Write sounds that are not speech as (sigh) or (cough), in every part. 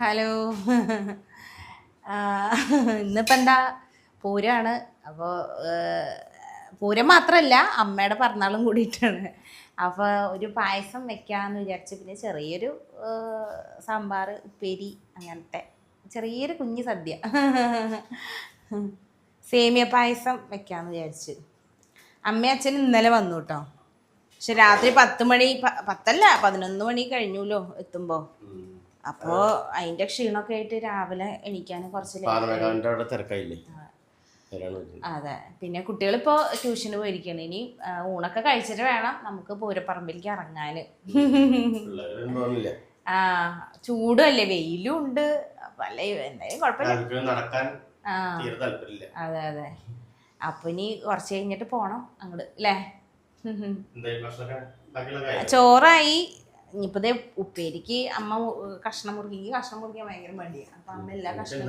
Hello. ഇന്നിപ്പോൾ എന്താ പൂരമാണ് അപ്പോൾ പൂരം മാത്രമല്ല അമ്മയുടെ പിറന്നാളും കൂടിയിട്ടാണ്. അപ്പോൾ ഒരു പായസം വെക്കാമെന്ന് വിചാരിച്ച് പിന്നെ ചെറിയൊരു സാമ്പാർ ഉപ്പേരി അങ്ങനത്തെ ചെറിയൊരു കുഞ്ഞു സദ്യ. സേമിയ പായസം വെക്കാമെന്ന് വിചാരിച്ചു. അമ്മയും അച്ഛൻ ഇന്നലെ വന്നു കേട്ടോ പക്ഷെ രാത്രി പത്ത് മണി പത്തല്ല പതിനൊന്ന് മണി കഴിഞ്ഞുല്ലോ എത്തുമ്പോൾ അപ്പോൾ അതിന്റെ ക്ഷീണമൊക്കെ ആയിട്ട് രാവിലെ എണീക്കാൻ കുറച്ച് തിരക്കായില്ലേ? അതെ. പിന്നെ കുട്ടികൾ ഇപ്പോ ട്യൂഷന് പോയിരിക്കണം ഇനി ഊണൊക്കെ കഴിച്ചിട്ട് വേണം നമുക്ക് പൂരപ്പറമ്പിലേക്ക് ഇറങ്ങാന്. ആ ചൂടും അല്ലേ വെയിലും ഉണ്ട്. അപ്പം എന്തായാലും കുഴപ്പമില്ല. അതെ അതെ. അപ്പൊ ഇനി കുറച്ച് കഴിഞ്ഞിട്ട് പോണം അങ്ങോട്ട് അല്ലേ ചോറായി. ഇനിയിപ്പോൾ ദേ ഉപ്പേരിക്ക് അമ്മ കഷ്ണം മുറുകിക്ക് കഷ്ണം മുറിക്കാൻ ഭയങ്കര മടിയാണ് അപ്പം അമ്മ എല്ലാ കഷ്ണം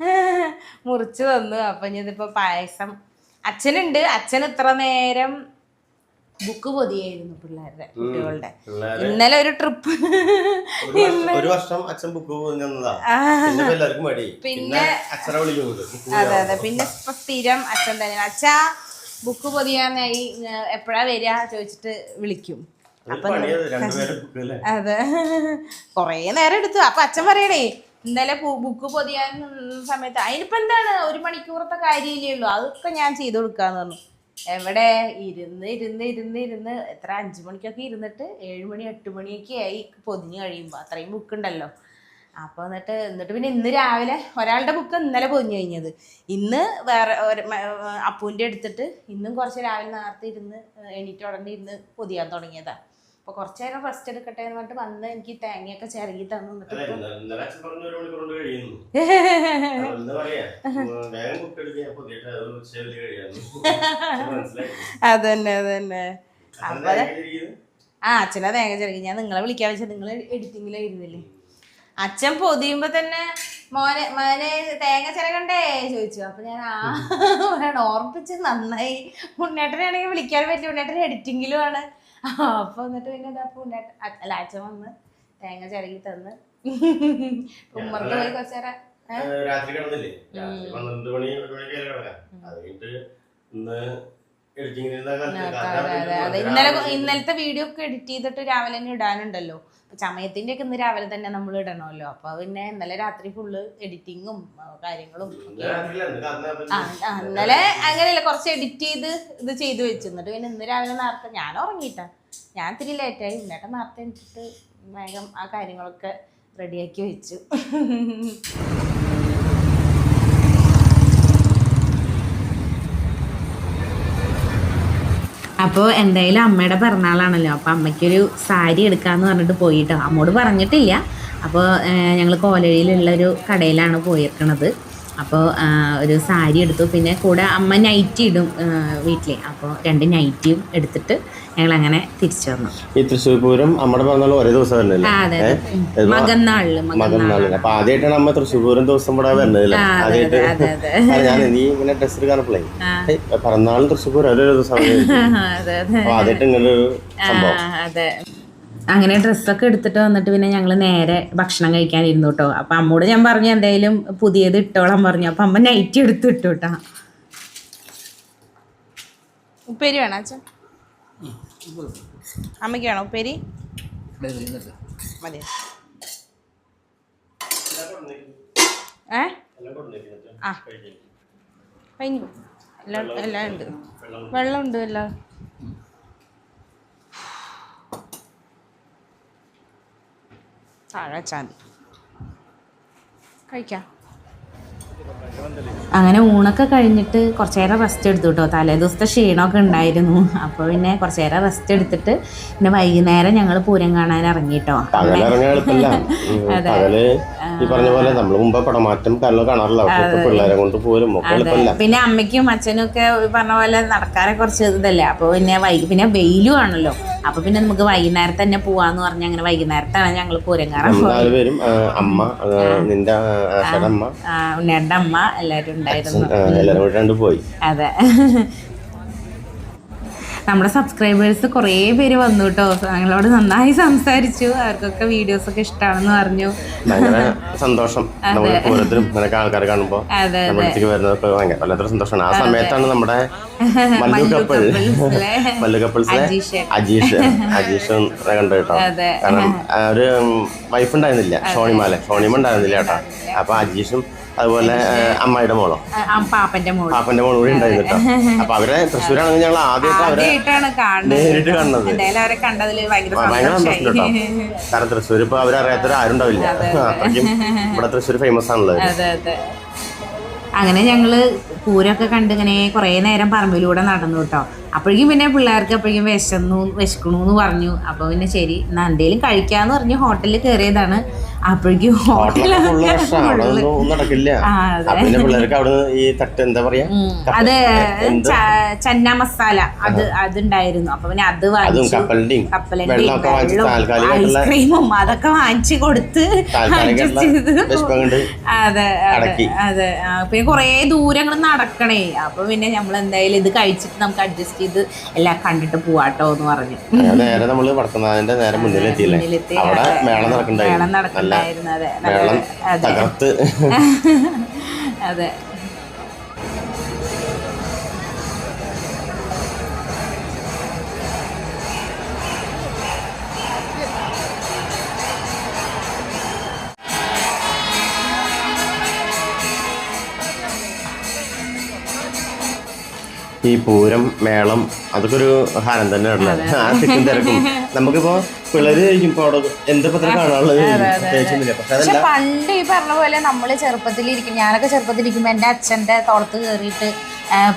(laughs) മുറിച്ച് തന്നു. അപ്പം ഇനി ഇതിപ്പോൾ പായസം. അച്ഛനുണ്ട്. അച്ഛൻ ഇത്ര നേരം ബുക്ക് പൊതിയായിരുന്നു പിള്ളേരുടെ കുട്ടികളുടെ. ഇന്നലെ ഒരു ട്രിപ്പ് ഒരു വർഷം- അച്ഛൻ ബുക്ക് പിന്നെ അതെ അതെ. പിന്നെ ഇപ്പൊ സ്ഥിരം അച്ഛൻ തന്നെയാണ് അച്ഛാ ബുക്ക് പൊതിയാനായി എപ്പോഴാ വരിക? ചോദിച്ചിട്ട് വിളിക്കും. അല്ലേ? അതെ. (laughs) കൊറേ നേരം എടുത്തു. അപ്പൊ അച്ഛൻ പറയണേ ഇന്നലെ ബുക്ക് പൊതിയാൻ സമയത്ത് അതിനിപ്പോ എന്താണ്? ഒരു മണിക്കൂറത്തെ കാര്യമില്ലേ ഉള്ളൂ. അതൊക്കെ ഞാൻ ചെയ്തു കൊടുക്കാന്ന് പറഞ്ഞു. എവിടെ? ഇരുന്ന് ഇരുന്ന് ഇരുന്ന് ഇരുന്ന്. എത്ര? അഞ്ചു മണിക്കൊക്കെ ഇരുന്നിട്ട് ഏഴ് മണി എട്ട് മണിയൊക്കെ ആയി പൊതിഞ്ഞ് കഴിയുമ്പോൾ അത്രയും ബുക്ക് ഉണ്ടല്ലോ. അപ്പോൾ എന്നിട്ട് എന്നിട്ട് പിന്നെ ഇന്ന് രാവിലെ ഒരാളുടെ ബുക്ക് ഇന്നലെ പൊതിഞ്ഞു കഴിഞ്ഞത്. ഇന്ന് വേറെ അപ്പൂന്റെ അപ്പൂന്റെ എടുത്തിട്ട് ഇന്നും കുറച്ച് രാവിലെ നേരത്തെ ഇരുന്ന് എണീറ്റ് ഉടനെ ഇരുന്ന് പൊതിയാൻ തുടങ്ങിയതാണ് അപ്പോൾ കുറച്ച് നേരം റെസ്റ്റ് എടുക്കട്ടെ എന്ന് പറഞ്ഞിട്ട് വന്ന് എനിക്ക് തേങ്ങയൊക്കെ ചിരകി തന്നു. അപ്പൊ (laughs) അതന്നെ അതന്നെ. അപ്പൊ? ആ അച്ഛനെ തേങ്ങ ചിരകി ഞാൻ നിങ്ങളെ വിളിക്കാൻ വെച്ചാൽ നിങ്ങൾ എഡിറ്റിങ്ങിലായിരുന്നില്ലേ അച്ഛൻ പൊതിയുമ്പോ തന്നെ മോനെ മോനെ തേങ്ങ ചിരകണ്ടേ ചോദിച്ചു. അപ്പൊ ഞാൻ ആ (laughs) ഓർപ്പിച്ച് നന്നായി. ഉണ്ണേട്ടനാണെങ്കിൽ വിളിക്കാൻ പറ്റി ഉണ്ണേട്ടൻ എഡിറ്റിങ്ങിലും ആണ്. അപ്പൊ എന്നിട്ട് പിന്നെ എന്താ പൂ അല്ല അച്ഛൻ വന്ന് തേങ്ങ ചിരകി തന്ന്. ഉമ്മർക്ക് പോയി കുറച്ചേരം രാത്രി കിടന്നില്ലേ? രാത്രി പന്ത്രണ്ട് മണി ഒരു മണിക്ക് കിടക്കാം. അത് കഴിഞ്ഞിട്ട് ഇന്ന് ഇന്നലത്തെ വീഡിയോ ഒക്കെ എഡിറ്റ് ചെയ്തിട്ട് രാവിലെ തന്നെ ഇടാനുണ്ടല്ലോ. ചമയത്തിന്റെ ഒക്കെ ഇന്ന് രാവിലെ തന്നെ നമ്മൾ ഇടണമല്ലോ. അപ്പൊ പിന്നെ ഇന്നലെ രാത്രി ഫുള്ള് എഡിറ്റിങ്ങും കാര്യങ്ങളും. ആ ഇന്നലെ അങ്ങനെയല്ല കുറച്ച് എഡിറ്റ് ചെയ്ത് ഇത് ചെയ്തു വെച്ചു. എന്നിട്ട് പിന്നെ ഇന്ന് രാവിലെ നേരത്തെ ഞാൻ ഉറങ്ങിയിട്ട. ഞാൻ ഇത്തിരി ലേറ്റായി ഇന്നേട്ട നേരത്തെ എനിച്ചിട്ട് വേഗം ആ കാര്യങ്ങളൊക്കെ റെഡിയാക്കി വെച്ചു. അപ്പോൾ എന്തായാലും അമ്മയുടെ പിറന്നാളാണല്ലോ. അപ്പോൾ അമ്മയ്ക്കൊരു സാരി എടുക്കാമെന്ന് പറഞ്ഞിട്ട് പോയിട്ടോ. അമ്മോട് പറഞ്ഞിട്ടില്ല. അപ്പോൾ ഞങ്ങൾ കോലഴിയിലുള്ള ഒരു കടയിലാണ് പോയിരിക്കണത് അപ്പോൾ ഒരു സാരി എടുത്തു. പിന്നെ കൂടെ അമ്മ നൈറ്റി ഇടും വീട്ടിൽ അപ്പോൾ രണ്ട് നൈറ്റിയും എടുത്തിട്ട് ഞങ്ങൾ അങ്ങനെ തിരിച്ചു വന്നു. ഈ തൃശ്ശൂർ പൂരം അമ്മയുടെ പറഞ്ഞാൽ ഒരേ ദിവസം അതെ മകന്നാളിൽ മകൻ അപ്പൊ ആദ്യമായിട്ടാണ് അമ്മ തൃശ്ശൂർ പൂരം ദിവസം ഇവിടെ വരുന്നത് ആദ്യമായിട്ട് ഞാൻ നീ ഇങ്ങനെ ഡ്രസ് എടുക്കാനപ്പോഴേ പറന്നാളും തൃശ്ശൂർ പൂരം ഒരേ ദിവസം (laughs) ആദ്യമായിട്ട് ഇങ്ങനെ സംഭവം. അതെ. അങ്ങനെ ഡ്രസ്സൊക്കെ എടുത്തിട്ട് വന്നിട്ട് പിന്നെ ഞങ്ങൾ നേരെ ഭക്ഷണം കഴിക്കാനിരുന്നു കേട്ടോ അപ്പം അമ്മോട് ഞാൻ പറഞ്ഞു എന്തായാലും പുതിയത് ഇട്ടോളാൻ പറഞ്ഞു. അപ്പം അമ്മ നൈറ്റ് എടുത്ത് ഇട്ടു കേട്ടോ ഉപ്പേരി വേണോ അച്ഛൻ? അമ്മയ്ക്ക് വേണോ ഉപ്പേരി? മതി ഏ? ആ. കഴിഞ്ഞു. എല്ലാം എല്ലാം ഉണ്ട്. വെള്ളം ഉണ്ട് എല്ലാം താഴെ വെച്ചാൽ കഴിക്കാം. അങ്ങനെ ഊണൊക്കെ കഴിഞ്ഞിട്ട് കുറച്ച് നേരം റെസ്റ്റ് എടുത്തു കേട്ടോ തലേ ദിവസത്തെ ക്ഷീണമൊക്കെ ഉണ്ടായിരുന്നു. അപ്പോൾ പിന്നെ കുറച്ച് നേരം റെസ്റ്റ് എടുത്തിട്ട് പിന്നെ വൈകുന്നേരം ഞങ്ങൾ പൂരം കാണാൻ ഇറങ്ങി കേട്ടോ പകൽ ഇറങ്ങാൻ എളുപ്പമില്ല. (laughs) ഉം, ഈ പറഞ്ഞ പോലെ നമ്മൾ മുമ്പ് പടമാറ്റം കാരണം കാണാറില്ല. പിള്ളേരെ കൊണ്ട് പോരും ഒക്കെ എളുപ്പമില്ല. പിന്നെ അമ്മയ്ക്കും അച്ഛനും ഒക്കെ പറഞ്ഞ പോലെ നടക്കാറെ കുറച്ച് ഇതല്ലേ? അപ്പോൾ പിന്നെ വൈ പിന്നെ വെയിലും ആണല്ലോ. അപ്പൊ പിന്നെ നമുക്ക് വൈകുന്നേരത്തെ തന്നെ പോവാന്ന് പറഞ്ഞ അങ്ങനെ വൈകുന്നേരത്താണ് ഞങ്ങൾ പൂരം കാണാൻ അമ്മ നിന്റെ അമ്മ. ഉണ്ണിയുടെ അമ്മ എല്ലാവരും ഉണ്ടായിരുന്നു. പോയി. അതെ. നമ്മുടെ സബ്സ്ക്രൈബേഴ്സ് കുറേ പേര് വന്നു കേട്ടോ ഞങ്ങളോട് നന്നായി സംസാരിച്ചു. അവർക്കൊക്കെ വീഡിയോസ് ഒക്കെ ഇഷ്ടമാണെന്ന് പറഞ്ഞു. സന്തോഷം. (laughs) ഓരോരുത്തരും ആൾക്കാർ കാണുമ്പോൾ വരുന്നതൊക്കെ സന്തോഷമാണ്. ആ സമയത്താണ് നമ്മുടെ (laughs) മല്ലു കപ്പിൾ. (laughs) മല്ലു കപ്പിൾസിലെ. അജീഷ്. അജീഷ്. കണ്ടു കേട്ടോ. കാരണം ഒരു വൈഫ് ഉണ്ടായിരുന്നില്ല. ഷോണിമാലെ ഷോണിമ ഉണ്ടായിരുന്നില്ല കേട്ടോ. അപ്പൊ അജീഷും അതുപോലെ അമ്മയുടെ അമ്മായിയുടെ മോളോ പാപ്പന്റെ മോൾ. പാപ്പന്റെ മോളും കൂടി ഉണ്ടായിരുന്നു കേട്ടോ. അപ്പൊ അവരെ തൃശ്ശൂരാണെങ്കിൽ ഞങ്ങൾ ആദ്യമായിട്ട് അവരെ നേരിട്ട് കാണുന്നത്. ഭയങ്കര സന്തോഷം കേട്ടോ. കാരണം തൃശ്ശൂർ ഇപ്പൊ അവരറിയാത്തൊരു ആരും ഉണ്ടാവില്ല. അത്രയ്ക്കും ഇവിടെ തൃശ്ശൂർ ഫേമസ് ആണല്ലോ അങ്ങനെ ഞങ്ങൾ പൂരമൊക്കെ കണ്ട് ഇങ്ങനെ കുറേ നേരം പറമ്പിലൂടെ നടന്നു കേട്ടോ. അപ്പോഴേക്കും പിന്നെ പിള്ളേർക്ക് അപ്പോഴേക്കും വിശന്നു വിശക്കണു എന്ന് പറഞ്ഞു. അപ്പൊ പിന്നെ ശരി എന്നാ എന്തേലും കഴിക്കാന്ന് പറഞ്ഞ് ഹോട്ടലിൽ കയറിയതാണ് അപ്പോഴേക്കും അതെ. ചന്ന മസാല. അത് അതുണ്ടായിരുന്നു. അപ്പൊ പിന്നെ അത് വാങ്ങി വാങ്ങിച്ചു. കപ്പലണ്ടിയും ഐസ്ക്രീമും അതൊക്കെ വാങ്ങിച്ചു കൊടുത്ത് അതെ അതെ പിന്നെ കുറേ ദൂരങ്ങൾ നടക്കണേ. അപ്പൊ പിന്നെ നമ്മൾ എന്തായാലും ഇത് കഴിച്ചിട്ട് നമുക്ക് അഡ്ജസ്റ്റ് ചെയ്ത് എല്ലാം കണ്ടിട്ട് പോവാട്ടോ എന്ന് പറഞ്ഞു. നേരെ നമ്മൾ വടക്കുന്നാഥിന്റെ നേരെ മുന്നിലെത്തിയില്ലേ? മുന്നിലെത്തി, അവിടെ മേളം നടക്കണ്ടായിരുന്നു. അതെ. തകർത്ത്. (laughs) അതെ. ഈ പൂരം മേളം അതൊക്കെ ഒരു ഹാരം തന്നെ ഉള്ളത് ആ തിക്കും തിരക്കും. നമുക്കിപ്പോ പിള്ളേര് കഴിക്കുമ്പോ അവിടെ എന്താ പത്രം കാണാനുള്ളത്? പക്ഷെ പണ്ട് ഈ പറഞ്ഞ പോലെ നമ്മൾ ചെറുപ്പത്തിലിരിക്കും. ഞാനൊക്കെ ചെറുപ്പത്തിലിരിക്കുമ്പോ എന്റെ അച്ഛന്റെ തോളത്ത് കയറിയിട്ട്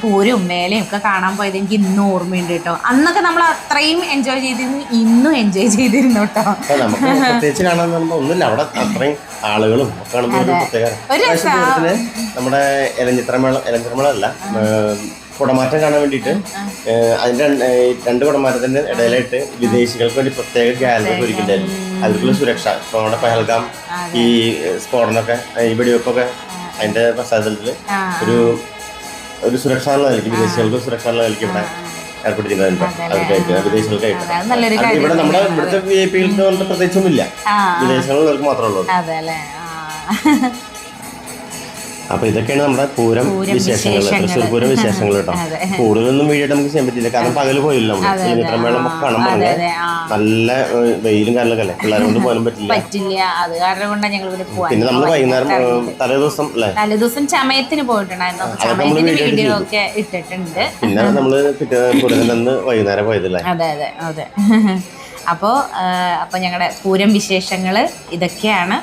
പൂരും മേലയും ഒക്കെ കാണാൻ പോയത് എനിക്ക് ഇന്നും ഓർമ്മയുണ്ട് കേട്ടോ. അന്നൊക്കെ നമ്മൾ അത്രയും എൻജോയ് ചെയ്തിരുന്നു. ഇന്നും എൻജോയ് ചെയ്തിരുന്നു കേട്ടോ. നമുക്ക് പ്രത്യേകിച്ച് കാണാൻ ഒന്നുമില്ല. അവിടെ അത്രയും ആളുകളും കാണുമ്പോൾ ഒരു പ്രത്യേക ഒരു പ്രാവശ്യം കുടമാറ്റം കാണാൻ വേണ്ടിയിട്ട് അതിന്റെ രണ്ട് കുടമാറ്റത്തിന്റെ ഇടയിലായിട്ട് വിദേശികൾക്ക് വേണ്ടി പ്രത്യേക ഗാലറി ഒരുക്കിണ്ടായിരുന്നു അതിലുള്ള സുരക്ഷ. ഇപ്പൊ നമ്മുടെ പഹൽഗാം ഈ സ്ഫോടനമൊക്കെ ഈ വെടിവെപ്പൊക്കെ അതിന്റെ പശ്ചാത്തലത്തിൽ ഒരു ഒരു സുരക്ഷ നൽകി വിദേശികൾക്ക് സുരക്ഷ നൽകി ഇവിടെ ഏർപ്പെടുത്തിയിട്ടുണ്ട് അവർക്കായിട്ട് വിദേശികൾക്കായിട്ട് നല്ലൊരു അത് ഇവിടെ നമ്മുടെ ഇവിടുത്തെ വി ഐ പികൾക്ക് കൊണ്ട് പ്രത്യേകിച്ചൊന്നുമില്ല. ആ വിദേശങ്ങളിലേക്ക് മാത്രമേ ഉള്ളൂ. അതെ അല്ലേ ആ അപ്പൊ ഇതൊക്കെയാണ് നമ്മുടെ പൂരം വിശേഷങ്ങൾ. തൃശ്ശൂർ പൂരം (laughs) വിശേഷങ്ങൾ കേട്ടോ. കൂടുതലൊന്നും വീഡിയോ നമുക്ക് ചെയ്യാൻ പറ്റില്ല. കാരണം പകൽ പോയില്ല നമ്മൾ ഇത്രമേളം ഒക്കെ കാണാൻ പറഞ്ഞേ. ആ. നല്ല വെയിലും കാലൊക്കെ അല്ലേ? പിള്ളേരെ കൊണ്ട് പോകാനും പറ്റില്ല. പറ്റില്ല. അത് കാരണം കൊണ്ടാണ് ഞങ്ങൾ ഇവിടെ പോവാൻ പിന്നെ നമ്മൾ വൈകുന്നേരം തലേദിവസം തലേ ദിവസം അല്ലേ? തലേ ദിവസം ചമയത്തിന് പോയിട്ടുണ്ടായിരുന്നു. അപ്പൊ അതൊക്കെ നമ്മൾ ചമയത്തിന് വീഡിയോ ഒക്കെ ഇട്ടിട്ടുണ്ട്. പിന്നെ കൂടുതൽ അന്ന് വൈകുന്നേരം പോയതല്ലേ അതെ അതെ അതെ. (laughs) അപ്പോൾ അപ്പോൾ ഞങ്ങളുടെ പൂരം വിശേഷങ്ങൾ ഇതൊക്കെയാണ്.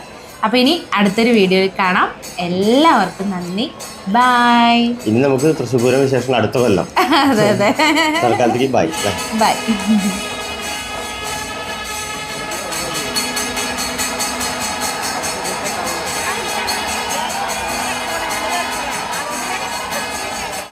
അപ്പോൾ ഇനി അടുത്തൊരു വീഡിയോയിൽ കാണാം. എല്ലാവർക്കും നന്ദി. ബായ് ഇനി നമുക്ക് തൃശ്ശൂർ പൂരം വിശേഷം അടുത്ത കൊല്ലം. (laughs) അതെ അതെ. Bye bye